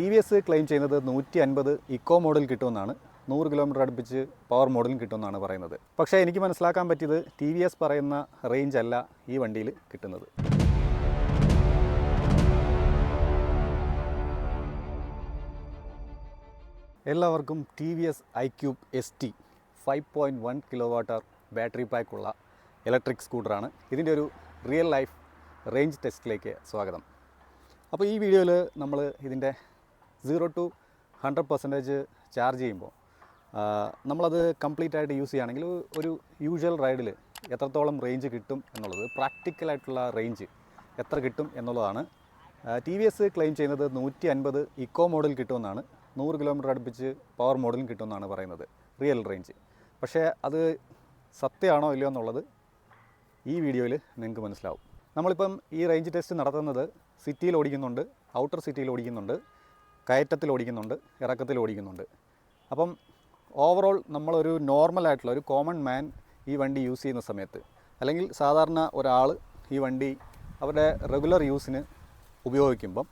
T V S claim ചെയ്യുന്നത് നൂറ്റി അൻപത് ഇക്കോ മോഡൽ കിട്ടുമെന്നാണ്. നൂറ് കിലോമീറ്റർ അടുപ്പിച്ച് പവർ മോഡലും കിട്ടുമെന്നാണ് പറയുന്നത്. പക്ഷേ എനിക്ക് മനസ്സിലാക്കാൻ പറ്റിയത് ടി വി എസ് പറയുന്ന റേഞ്ച് അല്ല ഈ വണ്ടിയിൽ കിട്ടുന്നത്. എല്ലാവർക്കും T V S I Qube S T five point one kilo watt hour battery പാക്കുള്ള electric സ്കൂട്ടറാണ് ഇതിന്റെ ഒരു റിയൽ ലൈഫ് റേഞ്ച് ടെസ്റ്റിലേക്ക് സ്വാഗതം. അപ്പോൾ ഈ വീഡിയോയിൽ നമ്മൾ ഇതിന്റെ zero to hundred percentage charge ചെയ്യുമ്പോൾ നമ്മളത് കംപ്ലീറ്റ് ആയിട്ട് യൂസ് ചെയ്യുകയാണെങ്കിൽ ഒരു യൂഷ്വൽ റൈഡിൽ എത്രത്തോളം റേഞ്ച് കിട്ടും എന്നുള്ളത് പ്രാക്ടിക്കലായിട്ടുള്ള റേഞ്ച് എത്ര കിട്ടും എന്നുള്ളതാണ്. ടി വി എസ് ക്ലെയിം ചെയ്യുന്നത് നൂറ്റി അൻപത് ഇക്കോ മോഡൽ കിട്ടുമെന്നാണ് നൂറ് കിലോമീറ്റർ അടുപ്പിച്ച് പവർ മോഡലും കിട്ടുമെന്നാണ് പറയുന്നത് റിയൽ റേഞ്ച് പക്ഷേ അത് സത്യമാണോ ഇല്ലയോ എന്നുള്ളത് ഈ വീഡിയോയിൽ നിങ്ങൾക്ക് മനസ്സിലാവും. നമ്മളിപ്പം ഈ റേഞ്ച് ടെസ്റ്റ് നടത്തുന്നത് സിറ്റിയിൽ ഓടിക്കുന്നുണ്ട് ഔട്ടർ സിറ്റിയിൽ ഓടിക്കുന്നുണ്ട്. കയറ്റത്തിൽ ഓടിക്കുന്നുണ്ട് ഇറക്കത്തിൽ ഓടിക്കുന്നുണ്ട് അപ്പം ഓവറോൾ നമ്മളൊരു നോർമൽ ആയിട്ടുള്ള ഒരു കോമൺ മാൻ ഈ വണ്ടി യൂസ് ചെയ്യുന്ന സമയത്ത് അല്ലെങ്കിൽ സാധാരണ ഒരാൾ ഈ വണ്ടി അവരുടെ റെഗുലർ യൂസിന് ഉപയോഗിക്കുമ്പം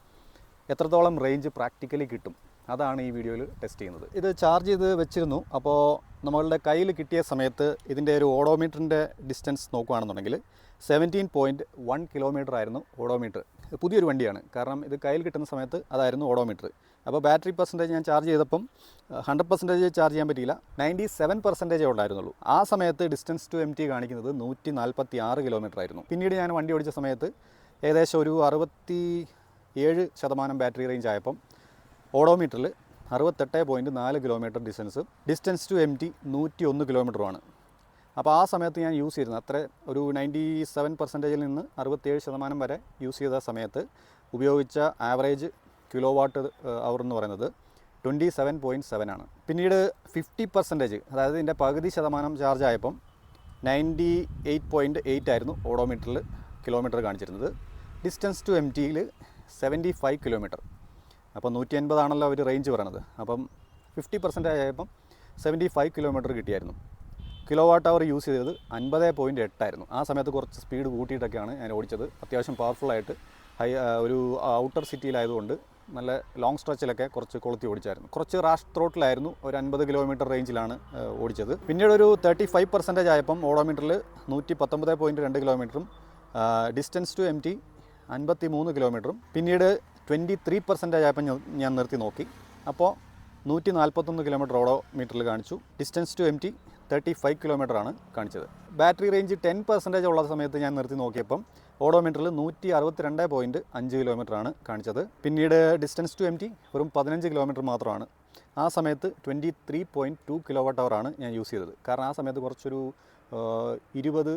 എത്രത്തോളം റേഞ്ച് പ്രാക്ടിക്കലി കിട്ടും അതാണ് ഈ വീഡിയോയിൽ ടെസ്റ്റ് ചെയ്യുന്നത്. ഇത് ചാർജ് ചെയ്ത് വെച്ചിരുന്നു അപ്പോൾ നമ്മളുടെ കയ്യിൽ കിട്ടിയ സമയത്ത് ഇതിന്റെ ഒരു ഓഡോമീറ്ററിന്റെ ഡിസ്റ്റൻസ് നോക്കുകയാണെന്നുണ്ടെങ്കിൽ സെവന്റീൻ പോയിന്റ് വൺ കിലോമീറ്റർ ആയിരുന്നു ഓഡോമീറ്റർ. പുതിയൊരു വണ്ടിയാണ് കാരണം ഇത് കയ്യിൽ കിട്ടുന്ന സമയത്ത് അതായിരുന്നു ഓഡോമീറ്റർ. അപ്പോൾ ബാറ്ററി പെർസെന്റേജ് ഞാൻ ചാർജ് ചെയ്തപ്പം ഹൺഡ്രഡ് പെർസെന്റേജ് ചാർജ് ചെയ്യാൻ പറ്റിയില്ല. നയന്റി സെവൻ പെർസെന്റേജേ ഉണ്ടായിരുന്നുള്ളൂ ആ സമയത്ത് ഡിസ്റ്റൻസ് ടു എം ടി കാണിക്കുന്നത് നൂറ്റി നാൽപ്പത്തി ആറ് കിലോമീറ്റർ ആയിരുന്നു. പിന്നീട് ഞാൻ വണ്ടി ഓടിച്ച സമയത്ത് ഏകദേശം ഒരു അറുപത്തി ഏഴ് ശതമാനം ബാറ്ററി റേഞ്ച് ആയപ്പം ഓഡോമീറ്ററിൽ അറുപത്തെട്ട് പോയിന്റ് നാല് kilometre distance distance to empty നൂറ്റി ഒന്ന് കിലോമീറ്ററുമാണ് അപ്പോൾ ആ സമയത്ത് ഞാൻ യൂസ് ചെയ്തിരുന്നത് അത്ര ഒരു നയന്റി സെവൻ പെർസെന്റേജിൽ നിന്ന് അറുപത്തേഴ് ശതമാനം വരെ യൂസ് ചെയ്ത സമയത്ത് ഉപയോഗിച്ച ആവറേജ് കിലോ വാട്ട് അവർ എന്ന് പറയുന്നത് ട്വന്റി സെവൻ പോയിന്റ് സെവൻ ആണ്. പിന്നീട് ഫിഫ്റ്റി പെർസെന്റേജ് അതായത് ഇതിന്റെ പകുതി ശതമാനം ചാർജ് ആയപ്പം നയന്റി എയ്റ്റ് പോയിന്റ് എയ്റ്റ് ആയിരുന്നു ഓഡോമീറ്ററിൽ കിലോമീറ്റർ കാണിച്ചിരുന്നത്. ഡിസ്റ്റൻസ് ടു എം ടിയിൽ സെവന്റി ഫൈവ് കിലോമീറ്റർ അപ്പോൾ നൂറ്റി അൻപതാണല്ലോ അവർ റേഞ്ച് പറയണത്. അപ്പം ഫിഫ്റ്റി പെർസെന്റേജ് ആയപ്പം സെവന്റി ഫൈവ് കിലോമീറ്റർ കിട്ടിയായിരുന്നു. കിലോ വാട്ട് അവർ യൂസ് ചെയ്തത് അൻപത് പോയിന്റ് എട്ടായിരുന്നു ആ സമയത്ത് കുറച്ച് സ്പീഡ് കൂട്ടിയിട്ടൊക്കെയാണ് ഞാൻ ഓടിച്ചത്. അത്യാവശ്യം പവർഫുള്ളായിട്ട് ഹൈ ഒരു ഔട്ടർ സിറ്റിയിലായതുകൊണ്ട് നല്ല ലോങ് സ്ട്രെച്ചിലൊക്കെ കുറച്ച് കൊളുത്തി ഓടിച്ചായിരുന്നു. കുറച്ച് റാഷ് ത്രോട്ടിലായിരുന്നു ഒരു അൻപത് കിലോമീറ്റർ റേഞ്ചിലാണ് ഓടിച്ചത്. പിന്നീട് ഒരു തേർട്ടി ഫൈവ് പെർസെന്റേജ് ആയപ്പം ഓഡോമീറ്ററിൽ നൂറ്റി പത്തൊമ്പത് പോയിന്റ് രണ്ട് കിലോമീറ്ററും ഡിസ്റ്റൻസ് ടു എം ടി അൻപത്തി മൂന്ന് കിലോമീറ്ററും പിന്നീട് ട്വന്റി ത്രീ പെർസെന്റേജ് ആയപ്പോൾ ഞാൻ നിർത്തി നോക്കി. അപ്പോൾ നൂറ്റി നാൽപ്പത്തൊന്ന് കിലോമീറ്റർ ഓഡോമീറ്ററിൽ കാണിച്ചു. Distance to empty thirty five കിലോമീറ്ററാണ് കാണിച്ചത്. ബാറ്ററി റേഞ്ച് ടെൻ പെർസെന്റേജ് ഉള്ള സമയത്ത് ഞാൻ നിർത്തി നോക്കിയപ്പം ഓഡോമീറ്ററിൽ നൂറ്റി അറുപത്തിരണ്ട് പോയിന്റ് അഞ്ച് കിലോമീറ്ററാണ് കാണിച്ചത്. പിന്നീട് ഡിസ്റ്റൻസ് ടു എം ടി വെറും പതിനഞ്ച് കിലോമീറ്റർ മാത്രമാണ്. ആ സമയത്ത് twenty three point two kilo watt അവറാണ് ഞാൻ യൂസ് ചെയ്തത്. കാരണം ആ സമയത്ത് കുറച്ചൊരു ഇരുപത്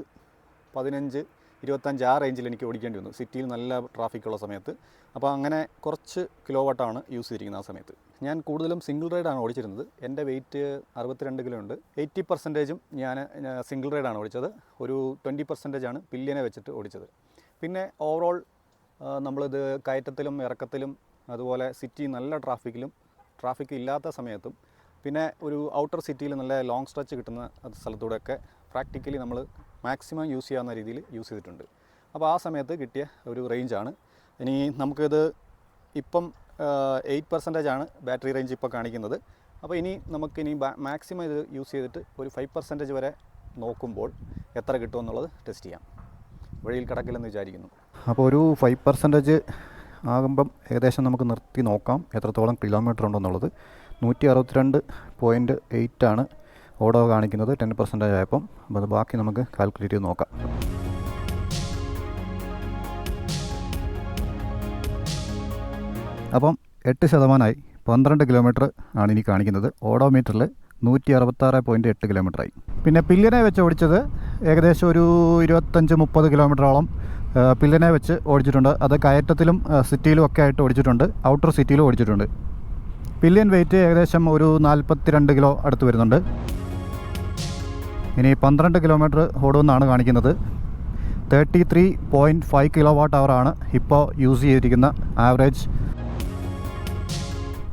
പതിനഞ്ച് ഇരുപത്തഞ്ച് ആ റേഞ്ചിൽ എനിക്ക് ഓടിക്കേണ്ടി വന്നു സിറ്റിയിൽ നല്ല ട്രാഫിക് ഉള്ള സമയത്ത്. അപ്പോൾ അങ്ങനെ കുറച്ച് കിലോ വാട്ടാണ് യൂസ് ചെയ്തിരിക്കുന്നത് ആ സമയത്ത്. ഞാൻ കൂടുതലും സിംഗിൾ റൈഡാണ് ഓടിച്ചിരുന്നത്. എന്റെ വെയിറ്റ് അറുപത്തിരണ്ട് കിലോ ഉണ്ട്. എയ്റ്റി പെർസെന്റേജും ഞാൻ സിംഗിൾ റൈഡാണ് ഓടിച്ചത്. ഒരു ട്വന്റി പെർസെന്റേജാണ് പില്ലിയനെ വെച്ചിട്ട് ഓടിച്ചത്. പിന്നെ ഓവറോൾ നമ്മളിത് കയറ്റത്തിലും ഇറക്കത്തിലും അതുപോലെ സിറ്റി നല്ല ട്രാഫിക്കിലും ട്രാഫിക് ഇല്ലാത്ത സമയത്തും പിന്നെ ഒരു ഔട്ടർ സിറ്റിയിൽ നല്ല ലോങ് സ്ട്രെച്ച് കിട്ടുന്ന സ്ഥലത്തൂടെയൊക്കെ പ്രാക്ടിക്കലി നമ്മൾ മാക്സിമം യൂസ് ചെയ്യാവുന്ന രീതിയിൽ യൂസ് ചെയ്തിട്ടുണ്ട്. അപ്പോൾ ആ സമയത്ത് കിട്ടിയ ഒരു റേഞ്ചാണ് ഇനി നമുക്കിത് ഇപ്പം എയ്റ്റ് പെർസെന്റേജ് ആണ് ബാറ്ററി റേഞ്ച് ഇപ്പോൾ കാണിക്കുന്നത്. അപ്പോൾ ഇനി നമുക്കിനി മാക്സിമം ഇത് യൂസ് ചെയ്തിട്ട് ഒരു ഫൈവ് പെർസെന്റേജ് വരെ നോക്കുമ്പോൾ എത്ര കിട്ടുമെന്നുള്ളത് ടെസ്റ്റ് ചെയ്യാം. വഴിയിൽ കിടക്കില്ലെന്ന് വിചാരിക്കുന്നു. അപ്പോൾ ഒരു ഫൈവ് പെർസെന്റേജ് ആകുമ്പം ഏകദേശം നമുക്ക് നിർത്തി നോക്കാം. എത്രത്തോളം കിലോമീറ്റർ ഉണ്ടെന്നുള്ളത് നൂറ്റി അറുപത്തിരണ്ട് പോയിന്റ് എയ്റ്റ് ആണ് ഓടോ കാണിക്കുന്നത്. ടെൻ പെർസെന്റേജ് ആയപ്പം. അപ്പോൾ അത് ബാക്കി നമുക്ക് കാൽക്കുലേറ്റ് ചെയ്ത് നോക്കാം. അപ്പം എട്ട് ശതമാനമായി പന്ത്രണ്ട് കിലോമീറ്റർ ആണ് ഇനി കാണിക്കുന്നത്. ഓഡോമീറ്ററിൽ നൂറ്റി അറുപത്താറ് പോയിന്റ് എട്ട് കിലോമീറ്ററായി. പിന്നെ പില്ലിനെ വെച്ച് ഓടിച്ചത് ഏകദേശം ഒരു ഇരുപത്തഞ്ച് മുപ്പത് കിലോമീറ്ററോളം പില്ലനെ വെച്ച് ഓടിച്ചിട്ടുണ്ട്. അത് കയറ്റത്തിലും സിറ്റിയിലും ഒക്കെ ആയിട്ട് ഓടിച്ചിട്ടുണ്ട്. ഔട്ടർ സിറ്റിയിലും ഓടിച്ചിട്ടുണ്ട്. പില്ലിയൻ വെയിറ്റ് ഏകദേശം ഒരു നാൽപ്പത്തിരണ്ട് കിലോ അടുത്ത് വരുന്നുണ്ട്. ഇനി പന്ത്രണ്ട് കിലോമീറ്റർ ഓടുമെന്നാണ് കാണിക്കുന്നത്. Thirty three point five kilo watt അവറാണ് ഇപ്പോൾ യൂസ് ചെയ്തിരിക്കുന്ന ആവറേജ്.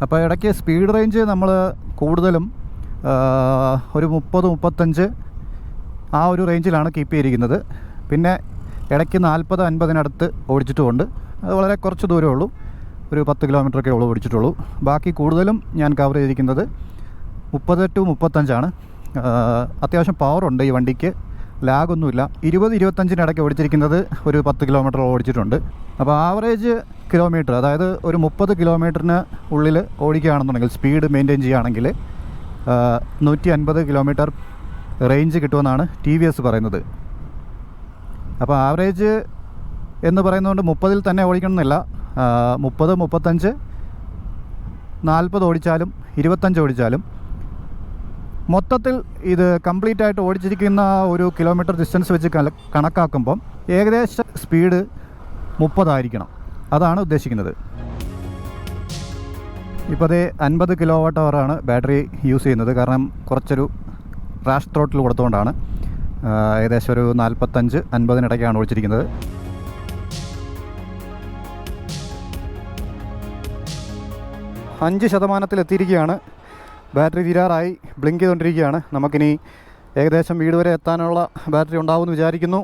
അപ്പോൾ ഇടയ്ക്ക് സ്പീഡ് റേഞ്ച് നമ്മൾ കൂടുതലും ഒരു മുപ്പത് മുപ്പത്തഞ്ച് ആ ഒരു റേഞ്ചിലാണ് കീപ്പ് ചെയ്തിരിക്കുന്നത്. പിന്നെ ഇടയ്ക്ക് നാൽപ്പത് അൻപതിനടുത്ത് ഓടിച്ചിട്ടുമുണ്ട്. അത് വളരെ കുറച്ച് ദൂരമേ ഉള്ളൂ. ഒരു പത്ത് കിലോമീറ്ററൊക്കെ ഉള്ളൂ ഓടിച്ചിട്ടുള്ളൂ. ബാക്കി കൂടുതലും ഞാൻ കവർ ചെയ്തിരിക്കുന്നത് മുപ്പത് ടു മുപ്പത്തഞ്ചാണ്. അത്യാവശ്യം പവറുണ്ട് ഈ വണ്ടിക്ക്. ലാഗൊന്നുമില്ല ഇരുപത് ഇരുപത്തഞ്ചിനിടയ്ക്ക് ഓടിച്ചിരിക്കുന്നത് ഒരു പത്ത് കിലോമീറ്റർ ഓടിച്ചിട്ടുണ്ട്. അപ്പോൾ ആവറേജ് കിലോമീറ്റർ അതായത് ഒരു മുപ്പത് കിലോമീറ്ററിന് ഉള്ളിൽ ഓടിക്കുകയാണെന്നുണ്ടെങ്കിൽ സ്പീഡ് മെയിന്റെയിൻ ചെയ്യുകയാണെങ്കിൽ നൂറ്റി അൻപത് കിലോമീറ്റർ റേഞ്ച് കിട്ടുമെന്നാണ് ടി വി എസ് പറയുന്നത്. അപ്പോൾ ആവറേജ് എന്ന് പറയുന്നതുകൊണ്ട് മുപ്പതിൽ തന്നെ ഓടിക്കണമെന്നില്ല. മുപ്പത് മുപ്പത്തഞ്ച് നാൽപ്പത് ഓടിച്ചാലും ഇരുപത്തഞ്ച് ഓടിച്ചാലും. മൊത്തത്തിൽ ഇത് കംപ്ലീറ്റ് ആയിട്ട് ഓടിച്ചിരിക്കുന്ന ഒരു കിലോമീറ്റർ ഡിസ്റ്റൻസ് വെച്ച് കണക്കാക്കുമ്പം ഏകദേശം സ്പീഡ് മുപ്പതായിരിക്കണം. അതാണ് ഉദ്ദേശിക്കുന്നത്. ഇപ്പോൾ അത് അൻപത് കിലോ വാട്ട് അവറാണ് ബാറ്ററി യൂസ് ചെയ്യുന്നത്. കാരണം കുറച്ചൊരു റാഷ് ത്രോട്ടിൽ കൊടുത്തുകൊണ്ടാണ് ഏകദേശം ഒരു നാൽപ്പത്തഞ്ച് അൻപതിനിടയ്ക്കാണ് ഒഴിച്ചിരിക്കുന്നത്. അഞ്ച് ശതമാനത്തിലെത്തിയിരിക്കുകയാണ് ബാറ്ററി തീരാറായി ബ്ലിങ്ക് ചെയ്തുകൊണ്ടിരിക്കുകയാണ് നമുക്കിനി ഏകദേശം വീട് വരെ എത്താനുള്ള ബാറ്ററി ഉണ്ടാവുമെന്ന് വിചാരിക്കുന്നു.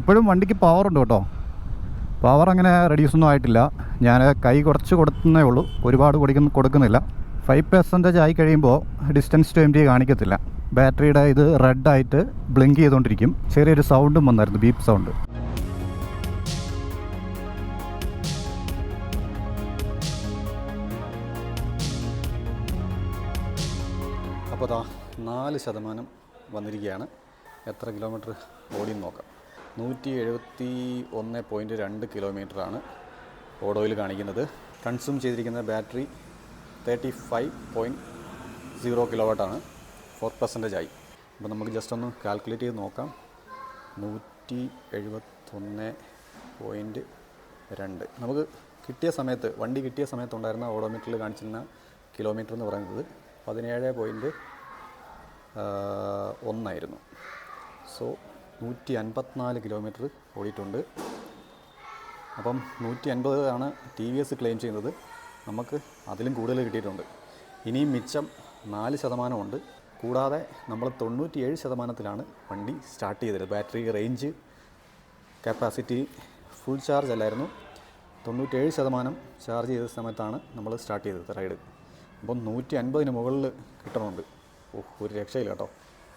ഇപ്പോഴും വണ്ടിക്ക് പവറുണ്ട് കേട്ടോ. പവർ അങ്ങനെ റെഡ്യൂസ് ഒന്നും ആയിട്ടില്ല. ഞാൻ കൈ കുറച്ച് കൊടുക്കുന്നേ ഉള്ളൂ. ഒരുപാട് കൊടുക്കുന്ന കൊടുക്കുന്നില്ല. ഫൈവ് പെർസെന്റേജ് ആയി കഴിയുമ്പോൾ ഡിസ്റ്റൻസ് ടു എം ടി കാണിക്കത്തില്ല. ബാറ്ററിയുടെ ഇത് റെഡ് ആയിട്ട് ബ്ലിങ്ക് ചെയ്തുകൊണ്ടിരിക്കും ചെറിയൊരു സൗണ്ടും വന്നായിരുന്നു ബീപ്പ് സൗണ്ട് അപ്പോൾ നാല് ശതമാനം വന്നിരിക്കുകയാണ്. എത്ര കിലോമീറ്റർ ഓടിയെന്ന് നോക്കാം. നൂറ്റി എഴുപത്തി ഒന്ന് പോയിന്റ് രണ്ട് കിലോമീറ്ററാണ് ഓടോയിൽ കാണിക്കുന്നത്. കൺസ്യൂം ചെയ്തിരിക്കുന്ന battery thirty five point zero kilo വാട്ടാണ് four percentage ആയി. അപ്പോൾ നമുക്ക് ജസ്റ്റ് ഒന്ന് കാൽക്കുലേറ്റ് ചെയ്ത് നോക്കാം. നൂറ്റി എഴുപത്തൊന്ന് പോയിന്റ് രണ്ട്. നമുക്ക് കിട്ടിയ സമയത്ത് വണ്ടി കിട്ടിയ സമയത്തുണ്ടായിരുന്ന ഓഡോമീറ്ററിൽ കാണിച്ചിരുന്ന കിലോമീറ്റർ എന്ന് പറയുന്നത് പതിനേഴ് പോയിന്റ് ഒന്നായിരുന്നു. സോ നൂറ്റി അൻപത്തിനാല് കിലോമീറ്റർ ഓടിയിട്ടുണ്ട്. അപ്പം നൂറ്റി അൻപത് ആണ് ടി വി എസ് ക്ലെയിം ചെയ്യുന്നത്. നമുക്ക് അതിലും കൂടുതൽ കിട്ടിയിട്ടുണ്ട്. ഇനിയും മിച്ചം നാല് ശതമാനമുണ്ട് കൂടാതെ നമ്മൾ തൊണ്ണൂറ്റിയേഴ് ശതമാനത്തിലാണ് വണ്ടി സ്റ്റാർട്ട് ചെയ്തത്. Battery range capacity full charge അല്ലായിരുന്നു. തൊണ്ണൂറ്റേഴ് ശതമാനം ചാർജ് ചെയ്ത സമയത്താണ് നമ്മൾ സ്റ്റാർട്ട് ചെയ്തത് റൈഡ് അപ്പം നൂറ്റി അൻപതിന് മുകളിൽ കിട്ടണമുണ്ട്. ഓ ഒരു രക്ഷയില്ല കേട്ടോ.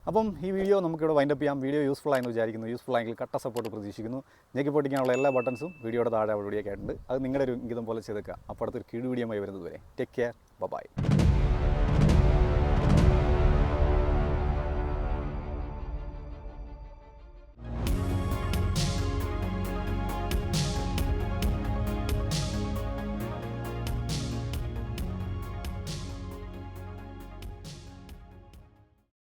അപ്പം ഈ വീഡിയോ നമുക്കിവിടെ വൈൻഡപ്പ് ചെയ്യാം. വീഡിയോ യൂസ്ഫുൾ ആയെന്ന് വിചാരിക്കുന്നു. യൂസ്ഫുൾ ആയെങ്കിൽ കട്ട സപ്പോർട്ട് പ്രതീക്ഷിക്കുന്നു. ഞെക്കി പൊട്ടിക്കാനുള്ള എല്ലാ ബട്ടൺസും വീഡിയോയുടെ താഴെ അവിടെ ആയിട്ടുണ്ട്. അത് നിങ്ങളുടെ ഒരു ഇംഗിതം പോലെ ചെയ്തേക്കുക. അപ്പോൾ ഒരു കീഴ് വീഡിയോ വരുന്നത് വരെ ടേക്ക് കെയർ ബൈ